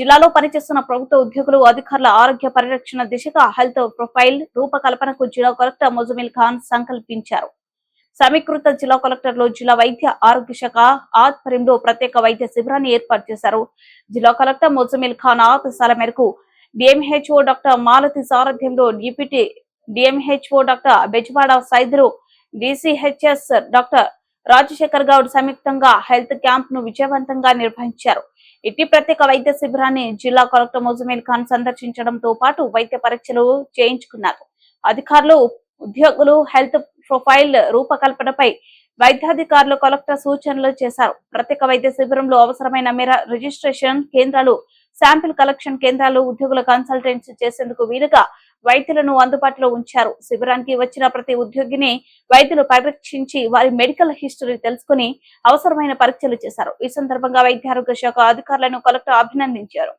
జిల్లాలో పనిచేస్తున్న ప్రభుత్వ ఉద్యోగులు అధికారుల ఆరోగ్య పరిరక్షణ దిశగా హెల్త్ ప్రొఫైల్ రూపకల్పనకు జిల్లా కలెక్టర్ ముజమిల్ ఖాన్ సంకల్పించారు. సమీకృత జిల్లా కలెక్టర్లు జిల్లా వైద్య ఆరోగ్య శాఖ ఆధ్వర్యంలో ప్రత్యేక వైద్య శిబిరాన్ని ఏర్పాటు చేశారు. జిల్లా కలెక్టర్ ముజమిల్ ఖాన్ ఆదేశాల మేరకు డిఎంహెచ్ఓ డాక్టర్ మాలతి సారథ్యంలో deputy DMHO doctor Bezawada Saidulu DCHS doctor Rajasekhar Goud సంయుక్తంగా హెల్త్ క్యాంప్ను విజయవంతంగా నిర్వహించారు. ఇట్టి ప్రత్యేక వైద్య శిబిరాన్ని జిల్లా కలెక్టర్ ముజమిల్ ఖాన్ సందర్శించడంతో పాటు వైద్య పరీక్షలు చేయించుకున్నారు. అధికారులు ఉద్యోగులు హెల్త్ ప్రొఫైల్ రూపకల్పనపై వైద్యాధికారులు కలెక్టర్ సూచనలు చేశారు. ప్రత్యేక వైద్య శిబిరంలో అవసరమైన మేర రిజిస్ట్రేషన్ కేంద్రాలు శాంపిల్ కలెక్షన్ కేంద్రాలు ఉద్యోగుల కన్సల్టెన్సీ చేసేందుకు వీలుగా వైద్యులను అందుబాటులో ఉంచారు. శిబిరానికి వచ్చిన ప్రతి ఉద్యోగిని వైద్యులు పరీక్షించి వారి మెడికల్ హిస్టరీ తెలుసుకుని అవసరమైన పరీక్షలు చేశారు. ఈ సందర్భంగా వైద్య ఆరోగ్య శాఖ అధికారులను కలెక్టర్ అభినందించారు.